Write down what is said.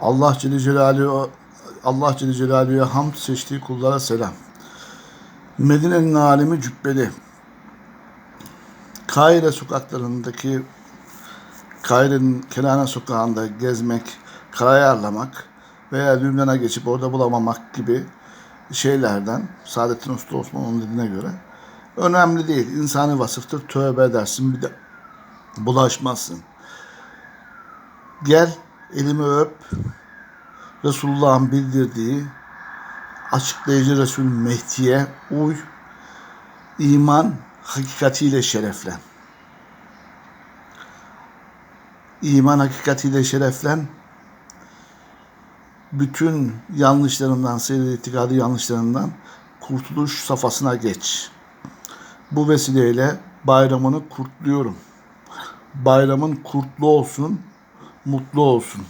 Allah Celle Celaluhu Allah Celle Celaluhu'ya hamd seçtiği kullara selam. Medine'nin alemi cübbeli. Kahire sokaklarındaki Kahire'nin Kenane sokağında gezmek, karayarlamak veya Lübnan'a geçip orada bulamamak gibi şeylerden Saadettin Usta Osman'ın dediğine göre önemli değil. İnsani vasıftır. Tövbe edersin bir de bulaşmazsın. Gel elimi öp. Resulullah'ın bildirdiği açıklayıcı Resul Mehdi'ye uy. iman hakikatiyle şereflen. İman hakikatiyle şereflen. Bütün yanlışlarından, seyir itikadı yanlışlarından kurtuluş safhasına geç. Bu vesileyle bayramını kutluyorum. Bayramın kurtlu olsun, mutlu olsun.